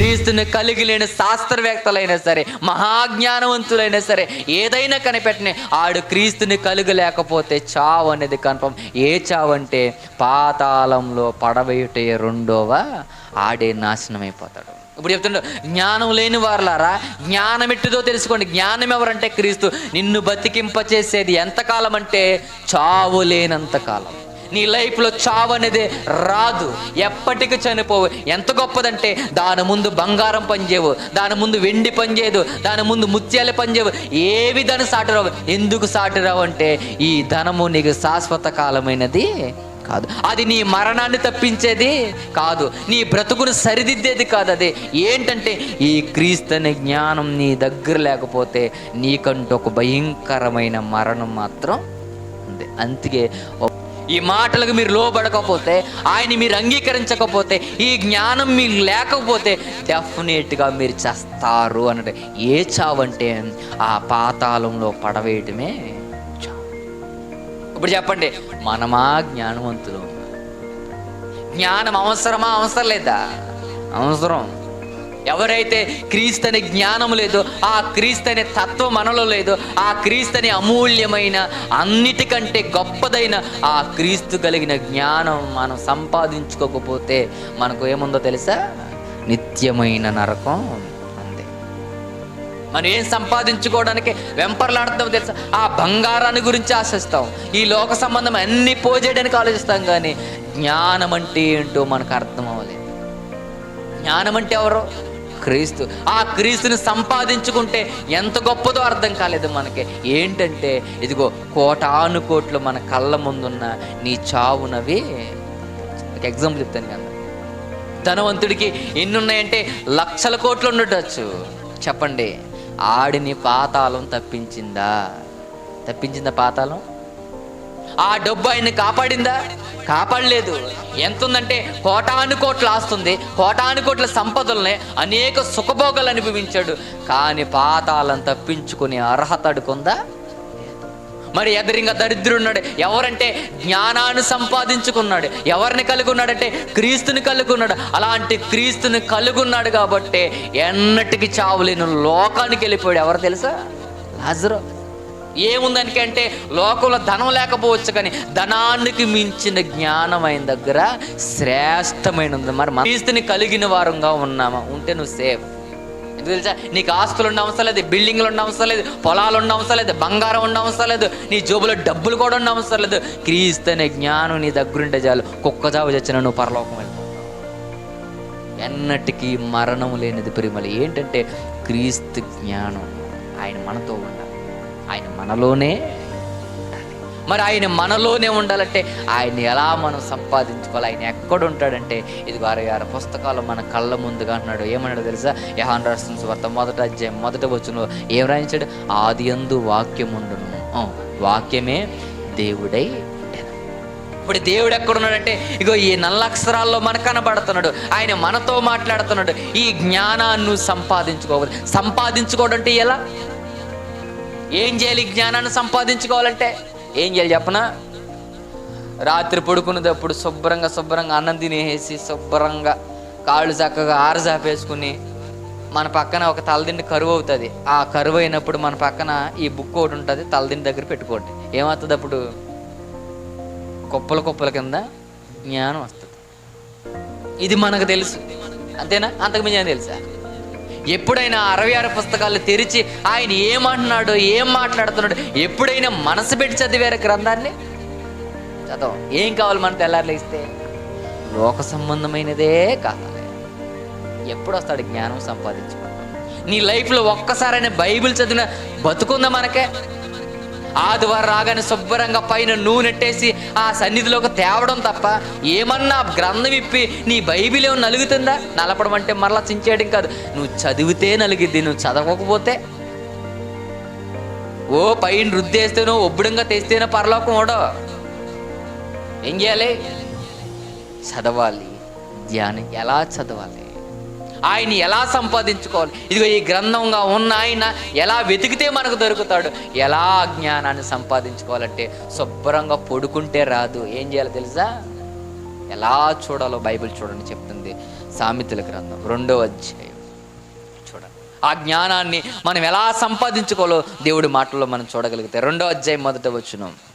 క్రీస్తుని కలిగి లేని శాస్త్రవేత్తలైనా సరే మహాజ్ఞానవంతులైనా సరే ఏదైనా కనిపెట్టని ఆడు క్రీస్తుని కలిగి లేకపోతే చావు అనేది కన్ఫర్మ్. ఏ చావు అంటే పాతాళంలో పడవేయుటే రెండోవా ఆడే నాశనం అయిపోతాడు ఇప్పుడు చెప్తుండో జ్ఞానం లేని వారులారా జ్ఞానం ఎట్టిదో తెలుసుకోండి. జ్ఞానం ఎవరంటే క్రీస్తు. నిన్ను బతికింపచేసేది ఎంతకాలం అంటే చావు లేనంతకాలం. నీ లైఫ్లో చావు అనేది రాదు. ఎప్పటికీ చనిపోవు. ఎంత గొప్పదంటే దాని ముందు బంగారం పనిచేయవు దాని ముందు వెండి పనిచేయదు దాని ముందు ముత్యాలు పనిచేయవు ఏవి దాని సాటిరావు? ఎందుకు సాటిరావు అంటే ఈ ధనము నీకు శాశ్వత కాలమైనది కాదు. అది నీ మరణాన్ని తప్పించేది కాదు. నీ బ్రతుకును సరిదిద్దేది కాదు అది. ఏంటంటే ఈ క్రీస్తు అనే జ్ఞానం నీ దగ్గర లేకపోతే నీకంటూ ఒక భయంకరమైన మరణం మాత్రం ఉంది. అందుకే ఈ మాటలకు మీరు లోబడకపోతే ఆయన మీరు అంగీకరించకపోతే ఈ జ్ఞానం మీకు లేకపోతే డెఫినెట్గా మీరు చేస్తారు అన్నట్టు ఏ చావంటే ఆ పాతాళంలో పడవేయటమే చావు. ఇప్పుడు చెప్పండి మనమా జ్ఞానవంతులు? జ్ఞానం అవసరమా అవసరం లేదా? అవసరం. ఎవరైతే క్రీస్తుని జ్ఞానం లేదో ఆ క్రీస్తు అనే తత్వం మనలో లేదో ఆ క్రీస్తుని అమూల్యమైన అన్నిటికంటే గొప్పదైన ఆ క్రీస్తు కలిగిన జ్ఞానం మనం సంపాదించుకోకపోతే మనకు ఏముందో తెలుసా? నిత్యమైన నరకం అంతే. మనం ఏం సంపాదించుకోవడానికి వెంపర్లాడతాం తెలుసా? ఆ బంగారాన్ని గురించి ఆశిస్తాం. ఈ లోక సంబంధం అన్ని పోజేయడానికి ఆలోచిస్తాం కానీ జ్ఞానం అంటే ఏంటో మనకు అర్థం అవ్వలేదు. జ్ఞానం అంటే ఎవరు? క్రీస్తు. ఆ క్రీస్తుని సంపాదించుకుంటే ఎంత గొప్పదో అర్థం కాలేదు మనకి. ఏంటంటే ఇదిగో కోటాను కోట్లు మన కళ్ళ ముందున్న నీ చావునవి ఒక ఎగ్జాంపుల్ చెప్తాను కదా ధనవంతుడికి ఎన్ని ఉన్నాయంటే లక్షల కోట్లు ఉండటచ్చు చెప్పండి ఆడిని పాతాళం తప్పించిందా? తప్పించిందా పాతాళం? ఆ డబ్బు ఆయన్ని కాపాడిందా? కాపాడలేదు. ఎంత ఉందంటే కోటాను కోట్లు ఆస్తుంది కోటాను కోట్ల సంపదల్ని అనేక సుఖభోగాలు అనుభవించాడు. కానీ పాతాలను తప్పించుకునే అర్హత అడుకుందా మరి ఎదరింగా దరిద్రున్నాడు ఎవరంటే జ్ఞానాన్ని సంపాదించుకున్నాడు. ఎవరిని కలిగి ఉన్నాడంటే క్రీస్తుని కలిగి ఉన్నాడు అలాంటి క్రీస్తుని కలిగి ఉన్నాడు కాబట్టి ఎన్నటికి చావులేని లోకానికి వెళ్ళిపోయాడు. ఎవరు తెలుసా? లాజరు. ఏముందానికి అంటే లోకంలో ధనం లేకపోవచ్చు కానీ ధనానికి మించిన జ్ఞానం ఆయన దగ్గర శ్రేష్టమైన ఉంది మరి మన క్రీస్తుని కలిగిన వారంగా ఉన్నామా? ఉంటే నువ్వు సేఫ్ ఎందుకు తెలుసా? నీకు ఆస్తులు ఉన్న అవసరం లేదు బిల్డింగ్లు ఉన్న అవసరం లేదు పొలాలు ఉన్న అవసరం లేదు బంగారం ఉన్న అవసరం లేదు నీ జోబులో డబ్బులు కూడా ఉన్న అవసరం లేదు. క్రీస్తు అనే జ్ఞానం నీ దగ్గరుంటే చాలు కుక్క చావు చచ్చిన నువ్వు పరలోకం వెళ్ళిపోతావు ఎన్నటికీ మరణం లేనిది ప్రేమలు ఏంటంటే క్రీస్తు జ్ఞానం ఆయన మనతో ఉండాలి. ఆయన మనలోనే. మరి ఆయన మనలోనే ఉండాలంటే ఆయన ఎలా మనం సంపాదించుకోవాలి? ఆయన ఎక్కడ ఉంటాడంటే ఇది వారి ఆరు పుస్తకాలు మన కళ్ళ ముందుగా అంటున్నాడు. ఏమన్నాడు తెలుసా? యహాన్ రాసిన వార్త మొదట అధ్యాయం మొదట వచ్చును ఏం రాయించాడు? ఆది అందు వాక్యం ఉండును వాక్యమే దేవుడై ఇప్పుడు దేవుడు ఎక్కడున్నాడంటే ఇగో ఈ నల్ల అక్షరాల్లో మన కనబడుతున్నాడు. ఆయన మనతో మాట్లాడుతున్నాడు. ఈ జ్ఞానాన్ని సంపాదించుకోవాలి. సంపాదించుకోవడం అంటే ఎలా? ఏం చేయాలి? జ్ఞానాన్ని సంపాదించుకోవాలంటే ఏం చేయాలి చెప్పనా? రాత్రి పడుకునేటప్పుడు శుభ్రంగా శుభ్రంగా అన్నం తినేసి శుభ్రంగా కాళ్ళు చక్కగా ఆరజాపేసుకుని మన పక్కన ఒక తలదిండి కరువు అవుతుంది. ఆ కరువు అయినప్పుడు మన పక్కన ఈ బుక్ ఒకటి ఉంటుంది తలదిండి దగ్గర పెట్టుకోండి. ఏమవుతుంది అప్పుడు? కుప్పల కుప్పల కింద జ్ఞానం వస్తుంది. ఇది మనకు తెలుసు. అంతేనా? అంతకు మించి తెలుసా? ఎప్పుడైనా అరవై ఆరు పుస్తకాలు తెరిచి ఆయన ఏమంటున్నాడు ఏం మాట్లాడుతున్నాడు ఎప్పుడైనా మనసు పెట్టి చదివారు గ్రంథాన్ని? చదవం. ఏం కావాలి మన తెల్లారులు ఇస్తే? లోక సంబంధమైనదే కావాలి. ఎప్పుడు వస్తాడు జ్ఞానం సంపాదించుకుంటాం నీ లైఫ్లో ఒక్కసారైనా బైబిల్ చదివిన బతుకుందా మనకే? ఆదివారం రాగానే శుభ్రంగా పైన నూనెట్టేసి ఆ సన్నిధిలోకి తేవడం తప్ప ఏమన్నా గ్రంథం ఇప్పి నీ బైబిల్ ఏమో నలుగుతుందా? నలపడం అంటే మరలా చించేయడం కాదు. నువ్వు చదివితే నలిగిద్ది నువ్వు చదవకపోతే. ఓ పైన రుద్దేస్తేనో ఒబ్బుడంగా తెస్తేనో పరలోకం ఓడో. ఏం చేయాలి? చదవాలి. ధ్యానం. ఎలా చదవాలి? ఆయన ఎలా సంపాదించుకోవాలి? ఇదిగో ఈ గ్రంథంగా ఉన్న ఆయన ఎలా వెతికితే మనకు దొరుకుతాడు? ఎలా జ్ఞానాన్ని సంపాదించుకోవాలంటే శుభ్రంగా పడుకుంటే రాదు. ఏం చేయాలో తెలుసా? ఎలా చూడాలో బైబిల్ చూడండి చెప్తుంది సామెతల గ్రంథం రెండో అధ్యాయం. చూడండి. ఆ జ్ఞానాన్ని మనం ఎలా సంపాదించుకోవాలో దేవుడి మాటల్లో మనం చూడగలిగితే రెండో అధ్యాయం మొదట వచ్చును